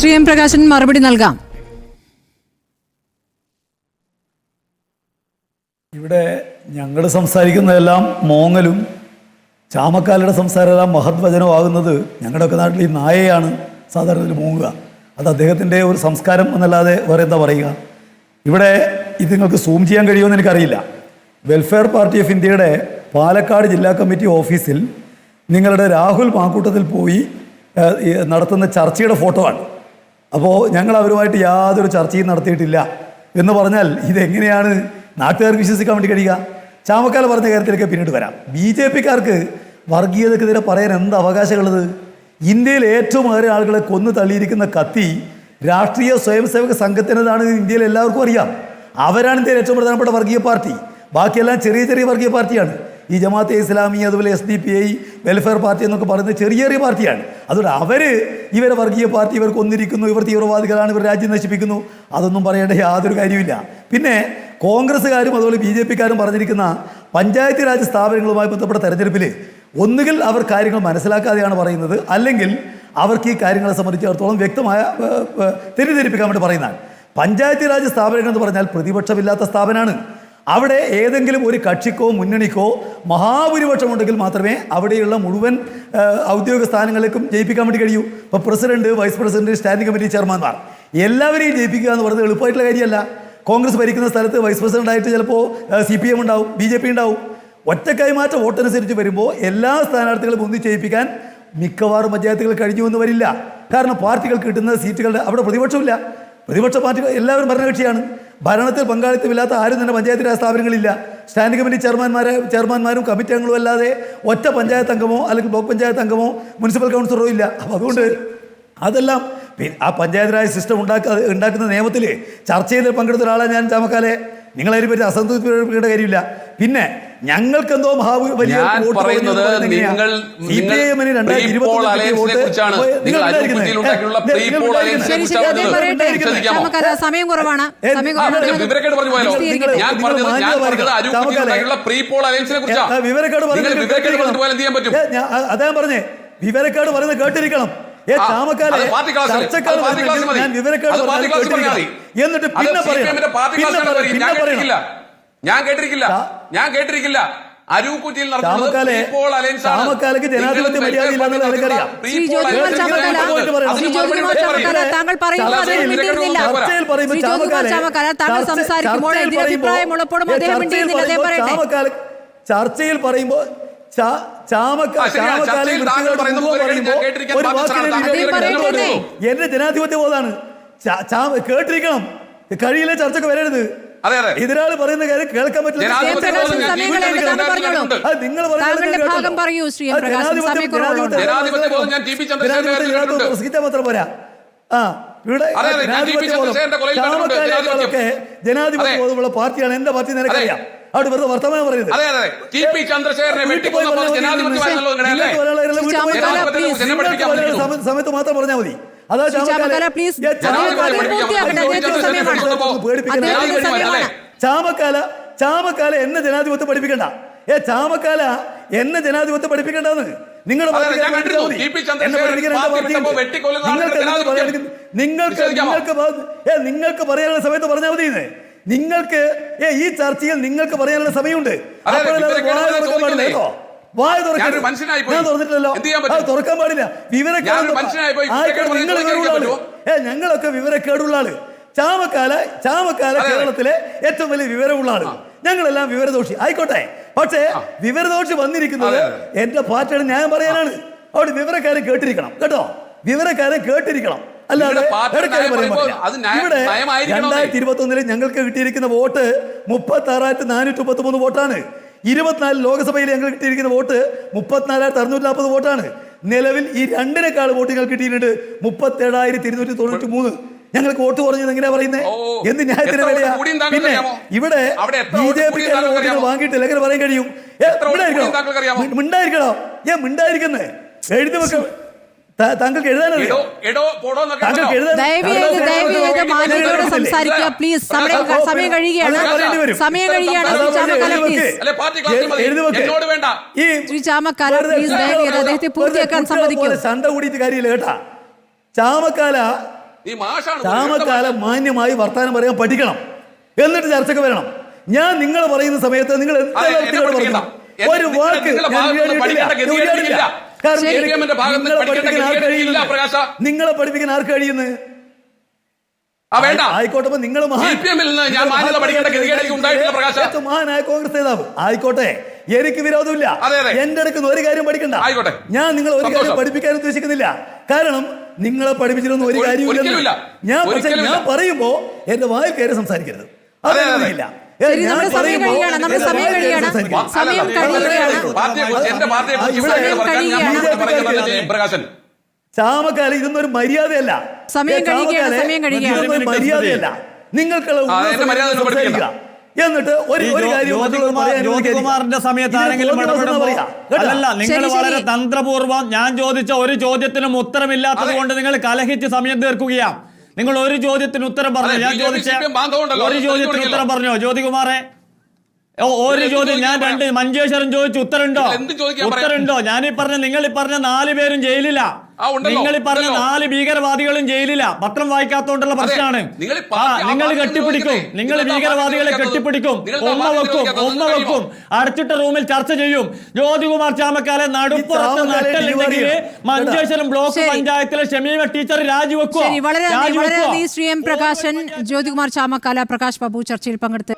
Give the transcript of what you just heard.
Shri M Prakashan മറുപടി നൽകാം. ഇവിടെ ഞങ്ങൾ സംസാരിക്കുന്നതെല്ലാം മോങ്ങലും ചാമക്കാലയുടെ സംസാരമെല്ലാം മഹത് വചനമാകുന്നത് ഞങ്ങളുടെയൊക്കെ നാട്ടിൽ ഈ നായയാണ് സാധാരണ മോങ്ങുക. അത് അദ്ദേഹത്തിന്റെ ഒരു സംസ്കാരം എന്നല്ലാതെ വേറെ എന്താ പറയുക? ഇവിടെ ഇത് നിങ്ങൾക്ക് സൂം ചെയ്യാൻ കഴിയുമെന്ന് എനിക്കറിയില്ല. വെൽഫെയർ പാർട്ടി ഓഫ് ഇന്ത്യയുടെ പാലക്കാട് ജില്ലാ കമ്മിറ്റി ഓഫീസിൽ നിങ്ങളുടെ രാഹുൽ മാക്കൂട്ടത്തിൽ പോയി നടത്തുന്ന ചർച്ചയുടെ ഫോട്ടോ ആണ്. അപ്പോൾ ഞങ്ങൾ അവരുമായിട്ട് യാതൊരു ചർച്ചയും നടത്തിയിട്ടില്ല എന്ന് പറഞ്ഞാൽ ഇതെങ്ങനെയാണ് നാട്ടുകാർക്ക് വിശ്വസിക്കാൻ വേണ്ടി കഴിയുക? ചാമക്കാല പറഞ്ഞ കാര്യത്തിലേക്ക് പിന്നീട് വരാം. ബി ജെ പിക്കാർക്ക് വർഗീയതക്കെതിരെ പറയാൻ എന്ത് അവകാശമുള്ളത്? ഇന്ത്യയിൽ ഏറ്റവും ഏറെ ആളുകളെ കൊന്നു തള്ളിയിരിക്കുന്ന കത്തി രാഷ്ട്രീയ സ്വയംസേവക സംഘത്തിനതാണ് ഇന്ത്യയിൽ എല്ലാവർക്കും അറിയാം. അവരാണ് ഇന്ത്യയിൽ ഏറ്റവും പ്രധാനപ്പെട്ട വർഗീയ പാർട്ടി. ബാക്കിയെല്ലാം ചെറിയ ചെറിയ വർഗീയ പാർട്ടിയാണ്. ഈ ജമാഅത്തെ ഇസ്ലാമി അതുപോലെ S D P I welfare party എന്നൊക്കെ പറയുന്നത് ചെറിയ ചെറിയ പാർട്ടിയാണ്. അതുകൊണ്ട് അവർ ഇവരെ വർഗീയ പാർട്ടി ഇവർ കൊന്നിരിക്കുന്നു ഇവർ തീവ്രവാദികളാണ് ഇവർ രാജ്യം നശിപ്പിക്കുന്നു അതൊന്നും പറയേണ്ട യാതൊരു കാര്യമില്ല പിന്നെ കോൺഗ്രസ്സുകാരും അതുപോലെ ബി ജെ പിക്കാരും പറഞ്ഞിരിക്കുന്ന പഞ്ചായത്ത് രാജ് സ്ഥാപനങ്ങളുമായി ബന്ധപ്പെട്ട തെരഞ്ഞെടുപ്പിൽ ഒന്നുകിൽ അവർ കാര്യങ്ങൾ മനസ്സിലാക്കാതെയാണ് പറയുന്നത് അല്ലെങ്കിൽ അവർക്ക് ഈ കാര്യങ്ങളെ സംബന്ധിച്ചിടത്തോളം വ്യക്തമായ തെറ്റിദ്ധരിപ്പിക്കാൻ വേണ്ടി പറയുന്നതാണ്. പഞ്ചായത്ത് രാജ് സ്ഥാപനങ്ങൾ എന്ന് പറഞ്ഞാൽ പ്രതിപക്ഷമില്ലാത്ത സ്ഥാപനമാണ്. അവിടെ ഏതെങ്കിലും ഒരു കക്ഷിക്കോ മുന്നണിക്കോ മഹാഭൂരിപക്ഷം ഉണ്ടെങ്കിൽ മാത്രമേ അവിടെയുള്ള മുഴുവൻ ഔദ്യോഗിക സ്ഥാനങ്ങളിലേക്കും ജയിപ്പിക്കാൻ വേണ്ടി കഴിയൂ. ഇപ്പോൾ president vice president standing committee ചെയർമാൻമാർ എല്ലാവരെയും ജയിപ്പിക്കുക എന്ന് പറയുന്നത് എളുപ്പമായിട്ടുള്ള കാര്യമല്ല. കോൺഗ്രസ് ഭരിക്കുന്ന സ്ഥലത്ത് വൈസ് പ്രസിഡന്റായിട്ട് ചിലപ്പോൾ സി പി എം ഉണ്ടാവും ബി ജെ പി ഉണ്ടാവും. ഒറ്റ കൈമാറ്റ വോട്ടനുസരിച്ച് വരുമ്പോൾ എല്ലാ സ്ഥാനാർത്ഥികളും ഒന്നിച്ച് ജയിപ്പിക്കാൻ മിക്കവാറും പഞ്ചായത്തുകൾ കഴിഞ്ഞു എന്ന് വരില്ല. കാരണം പാർട്ടികൾ കിട്ടുന്ന സീറ്റുകളുടെ അവിടെ പ്രതിപക്ഷമില്ല. പ്രതിപക്ഷ പാർട്ടി എല്ലാവരും ഭരണകക്ഷിയാണ്. ഭരണത്തിൽ പങ്കാളിത്തമില്ലാത്ത ആരും തന്നെ പഞ്ചായത്ത് രാജ് സ്ഥാപനങ്ങളില്ല. സ്റ്റാൻഡിംഗ് കമ്മിറ്റി ചെയർമാൻമാരെ ചെയർമാൻമാരും കമ്മിറ്റി അംഗങ്ങളും അല്ലാതെ ഒറ്റ പഞ്ചായത്ത് അംഗമോ അല്ലെങ്കിൽ ബ്ലോക്ക് പഞ്ചായത്ത് അംഗമോ മുനിസിപ്പൽ കൗൺസിലറോ ഇല്ല. അപ്പോൾ അതുകൊണ്ട് അതെല്ലാം പിന്നെ ആ പഞ്ചായത്ത് രാജ് സിസ്റ്റം ഉണ്ടാക്കുക ഉണ്ടാക്കുന്ന നിയമത്തിൽ ചർച്ചയിൽ പങ്കെടുത്ത ഒരാളെ ഞാൻ ചാമക്കാലെ. നിങ്ങളതിനെ പറ്റി അസംതൃപ്തിയുടെ കാര്യമില്ല. പിന്നെ ഞങ്ങൾക്ക് എന്തോ വലിയ പറയുന്നത് നിങ്ങൾ അദ്ദേഹം സമയം കുറവാണ്. വിവരക്കേട് പറഞ്ഞു പോയല്ലോ ഞാൻ നിങ്ങൾ പറഞ്ഞത് ഞാൻ പറഞ്ഞത് പാലിക്കണം. പ്രീ പോൾ അലയൻസിനെ കുറിച്ചാണ് വിവരക്കേട് നിങ്ങൾ പറയുന്നത് വിവരക്കേട് കേട്ടിരിക്കണം. ചാമക്കാലെ. ഞാൻ വിവരക്കേട്. എന്നിട്ട് പിന്നെ പാർട്ടി പിന്നെ പറയാം പിന്നെ പറയണം. ഞാൻ കേട്ടിരിക്കില്ല. ഞാൻ കേട്ടിരിക്കില്ല. അരൂക്കുറ്റിയിൽ താങ്കൾ പറയുമ്പോൾ അദ്ദേഹം മിണ്ടിയിരുന്നില്ല. താങ്കൾ സംസാരിക്കുമ്പോൾ അദ്ദേഹം ചർച്ചയിൽ മിണ്ടിയിരുന്നില്ല. അദ്ദേഹം പറയുമ്പോൾ പറയട്ടെ. ചർച്ചയിൽ. എന്റെ ജനാധിപത്യ ബോധാണ് കേട്ടിരിക്കണം. കഴിയില്ല ചർച്ചക്ക് വരരുത്. എതിരാളി പറയുന്ന കാര്യം കേൾക്കാൻ പറ്റില്ല. പ്രസംഗിച്ചാൽ മാത്രം പോരാ. ആ ഇവിടെ പി ജനാധിപത്യ. ബോധമുള്ള പാർട്ടിയാണ്. എന്റെ പാർട്ടി നിനക്കറിയാം അവിടെ വെറുതെ വർത്തമാനം പറയുന്നത്. സമയത്ത് മാത്രം പറഞ്ഞാൽ മതി. അതാ ചാമക്കാല, ചാമക്കാല-. ചാമക്കാല എന്നെ ജനാധിപത്യം പഠിപ്പിക്കണ്ട. ഏ ചാമക്കാല എന്നെ ജനാധിപത്യം പഠിപ്പിക്കണ്ടെന്ന് നിങ്ങൾ നിങ്ങൾക്ക് നിങ്ങൾക്ക് നിങ്ങൾക്ക് പറയാനുള്ള സമയത്ത് പറഞ്ഞാൽ മതി നിങ്ങൾക്ക് ഏ ഈ ചർച്ചയിൽ നിങ്ങൾക്ക് പറയാനുള്ള സമയമുണ്ട്. വായ തുറക്കാൻ. ഞാൻ തുറന്നിട്ടില്ലല്ലോ. അത് തുറക്കാൻ പാടില്ല. വിവരക്കേട്. നിങ്ങൾ വിവരമുള്ള ആൾ. ഏ ഞങ്ങളൊക്കെ വിവരക്കേടുള്ള ആൾ. ചാമക്കാല ചാമക്കാല. കേരളത്തിലെ ഏറ്റവും വലിയ വിവരമുള്ള ആളുകൾ. ഞങ്ങളെല്ലാം വിവരദോഷി. ആയിക്കോട്ടെ. പക്ഷേ വിവരദോഷി വന്നിരിക്കുന്നത്. എന്റെ പാർട്ടിയുടെ ഞാൻ പറയാനാണ്. അവിടെ വിവരക്കാരൻ കേട്ടിരിക്കണം കേട്ടോ? വിവരക്കാരൻ കേട്ടിരിക്കണം. അല്ലാതെ ഇവിടെ. രണ്ടായിരത്തി ഇരുപത്തി ഒന്നിൽ ഞങ്ങൾക്ക് കിട്ടിയിരിക്കുന്ന വോട്ട് മുപ്പത്തി ആറായിരത്തി നാനൂറ്റി മുപ്പത്തി മൂന്ന് വോട്ടാണ്. ഇരുപത്തിനാല് ലോക്സഭയിൽ ഞങ്ങൾ കിട്ടിയിരിക്കുന്ന വോട്ട് മുപ്പത്തിനാലായിരത്തി അറുന്നൂറ്റി നാൽപ്പത് വോട്ടാണ്. നിലവിൽ ഈ രണ്ടിനേക്കാൾ വോട്ട് ഞങ്ങൾ കിട്ടിയിട്ടുണ്ട് മുപ്പത്തി ഏഴായിരത്തി ഇരുന്നൂറ്റി തൊണ്ണൂറ്റി മൂന്ന് ഞങ്ങൾക്ക് വോട്ട് കുറഞ്ഞത് എങ്ങനെയാ പറയുന്നത് എന്ത് ന്യായത്തിന് താങ്കൾക്ക് പിന്നെ ഇവിടെ ബി ജെ പി? വാങ്ങിയിട്ടില്ല എങ്ങനെ പറയാൻ കഴിയും? മിണ്ടായിരിക്കണോ? ഞാൻ മിണ്ടായിരിക്കുന്നേ. എഴുതി വെക്കും. താങ്കൾക്ക് എഴുതാനറിയോ? താങ്കൾക്ക്. എഴുതാൻ സംസാരിക്കുക പ്ലീസ് സമയം സമയം കഴിയുകയാണ്. സമയം ശ്രീ ചാമക്കാല പ്ലീസ് അദ്ദേഹത്തെ പൂർത്തിയാക്കാൻ കൂടിയിട്ട് കാര്യമില്ല കേട്ടാ. ചാമക്കാല ഈ മാഷാണ് ചാമക്കാലം മാന്യമായി വർത്തമാനം പറയാൻ പഠിക്കണം. എന്നിട്ട് ചർച്ചക്ക് വരണം. ഞാൻ നിങ്ങൾ പറയുന്ന സമയത്ത് നിങ്ങൾ? ഒരു വാക്ക് നിങ്ങളെ പഠിപ്പിക്കാൻ ആർക്ക് കഴിയുന്നു? ആയിക്കോട്ടെ നിങ്ങൾ മഹാൻ. കോൺഗ്രസ് നേതാവ്. ആയിക്കോട്ടെ. എനിക്ക് വിരോധമില്ല. അതെ, അതെ. എന്റെ അടുക്കുന്ന ഒരു കാര്യം പഠിക്കണ്ട. ആയിക്കോട്ടെ. ഞാൻ നിങ്ങൾ ഒരു കാര്യം പഠിപ്പിക്കാൻ ഉദ്ദേശിക്കുന്നില്ല. കാരണം നിങ്ങളെ പഠിപ്പിച്ചിരുന്ന ഒരു ഒരു- കാര്യമില്ല ഞാൻ പക്ഷേ ഞാൻ പറയുമ്പോ എന്റെ വായിൽ കയറി സംസാരിക്കരുത്. അതെ, അതെ. ശരി, നമ്മുടെ സമയം കഴിയുകയാണ്. നമ്മുടെ സമയം കഴിയുകയാണ്. സമയം കഴിയുകയാണ്. പാർട്ടിയെ എന്റെ പാർട്ടിയെ കുറിച്ച് ഇവിടെ സമയം പറഞ്ഞാൽ ഞാൻ കഴിയുകയാണ്. പ്രകാശൻ. ചാമക്കാല ഇതൊന്നൊരു ഒരു മര്യാദയല്ല. സമയം മര്യാദയല്ല. നിങ്ങൾക്കുള്ള എന്നിട്ട് ഒരു ഒരു ജ്യോതികുമാറിന്റെ സമയത്ത് ആരെങ്കിലും? അല്ലല്ല നിങ്ങൾ വളരെ. തന്ത്രപൂർവം ഞാൻ ചോദിച്ച ഒരു ചോദ്യത്തിനും ഉത്തരമില്ലാത്തത്. കൊണ്ട് നിങ്ങൾ കലഹിച്ച് സമയം തീർക്കുകയാണ്. നിങ്ങൾ ഒരു ചോദ്യത്തിന് ഉത്തരം പറഞ്ഞു. ഞാൻ ചോദിച്ച ഒരു ചോദ്യത്തിന് ഉത്തരം പറഞ്ഞോ? ജ്യോതികുമാറെ ഓ, ഒരു ചോദ്യം ഞാൻ രണ്ട് മഞ്ചേശ്വരം ചോദിച്ചു. ഉത്തരണ്ടോ ഉണ്ടോ എന്ത് ചോദിക്കാൻ പറയാം? ഉത്തരണ്ടോ ഞാൻ ഈ പറഞ്ഞ നിങ്ങൾ ഈ പറഞ്ഞ നാല് പേരും ഉണ്ടല്ലോ, നിങ്ങൾ ഈ പറഞ്ഞ നാല് ഭീകരവാദികളും ജയിലില്ല പത്രം വായിക്കാത്തോണ്ടുള്ള പ്രശ്നമാണ് നിങ്ങൾ കെട്ടിപ്പിടിക്കും. നിങ്ങൾ ഭീകരവാദികളെ കെട്ടിപ്പിടിക്കും. ഒന്ന വെക്കും ഒന്ന വെക്കും. അടച്ചിട്ട റൂമിൽ ചർച്ച ചെയ്യും. ജ്യോതികുമാർ ചാമക്കാലെ നടുപ്പുറത്ത് മഞ്ചേശ്വരം ബ്ലോക്ക് പഞ്ചായത്തിലെ ഷമീമ ടീച്ചർ രാജിവെക്കും ശരി വളരെ ശ്രീ എം പ്രകാശൻ ജ്യോതികുമാർ ചാമക്കാല പ്രകാശ് ബാബു ചർച്ചയിൽ പങ്കെടുത്ത്